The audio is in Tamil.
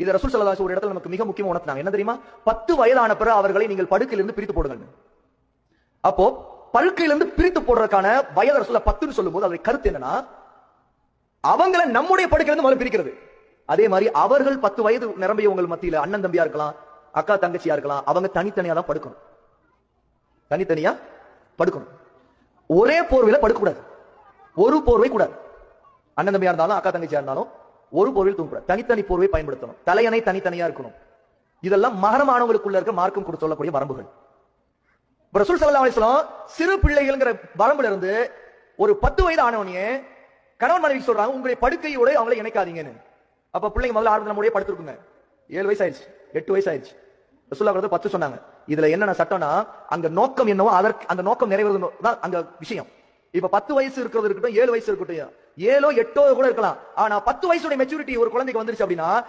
இது ரசூல் சல்லாஸ் ஒரு இடத்துல நமக்கு மிக முக்கியமா உணர்த்தினாங்க. என்ன தெரியுமா? பத்து வயதான பிறகு அவர்களை நீங்கள் படுக்கையிலிருந்து பிரித்து போடுங்கள் அப்போ படுக்கையிலிருந்து பிரித்து போடுறதுக்கான வயது ரசூல பத்துன்னு சொல்லும்போது அதோட கருத்து என்னன்னா அவங்கள நம்முடைய படுக்கையிலிருந்து முதல்ல பிரிக்கிறது. அதே மாதிரி அவர்கள் பத்து வயது நிரம்பியவங்க உங்கள் மத்தியில அண்ணன் தம்பியா இருக்கலாம் அக்கா தங்கச்சியா இருக்கலாம் அவங்க தனித்தனியா தான் படுக்கணும். தனித்தனியா படுக்கணும். ஒரே போர்வையில படுக்கக்கூடாது. ஒரு போர்வை கூடாது. அண்ணன் தம்பியா இருந்தாலும் அக்கா தங்கச்சியா இருந்தாலும் ஒரு போர்வையில் தூங்கக்கூடாது. தனித்தனி போர்வை பயன்படுத்தணும். தலையணை தனித்தனியா இருக்கணும். இதெல்லாம் மகரமானவர்களுக்குள்ள இருக்க மார்க்கம் கொடுத்து சொல்லக்கூடிய வரம்புகள். ரசூல் சல்லா அலிஸ்லாம் சிறு பிள்ளைகள்ங்கிற வரம்புல இருந்து ஒரு பத்து வயது ஆனவனையே கணவன் மனைவி சொல்றாங்க உங்களுடைய படுக்கையோட அவங்களை இணைக்காதீங்கன்னு. அப்ப பிள்ளைங்க முதல்ல ஆரம்பத்தில் நம்முடைய படுத்துருக்குங்க. ஏழு வயசு ஆயிடுச்சு. எட்டு வயசு ஆயிடுச்சு. ரசூல்லா பத்து சொன்னாங்க. இதுல என்னென்ன சட்டம்னா அங்க நோக்கம் என்னவோ அதற்கு அந்த நோக்கம் நிறைவேறது தான் அங்க விஷயம். இப்ப பத்து வயசு இருக்கிறது இருக்கட்டும் ஏழு வயசு இருக்கட்டும். ஏழோ எட்டோ கூட இருக்கலாம். ஆனா பத்து வயசுடைய மெச்சூரிட்டி ஒரு குழந்தைக்கு வந்துருச்சு அப்படின்னா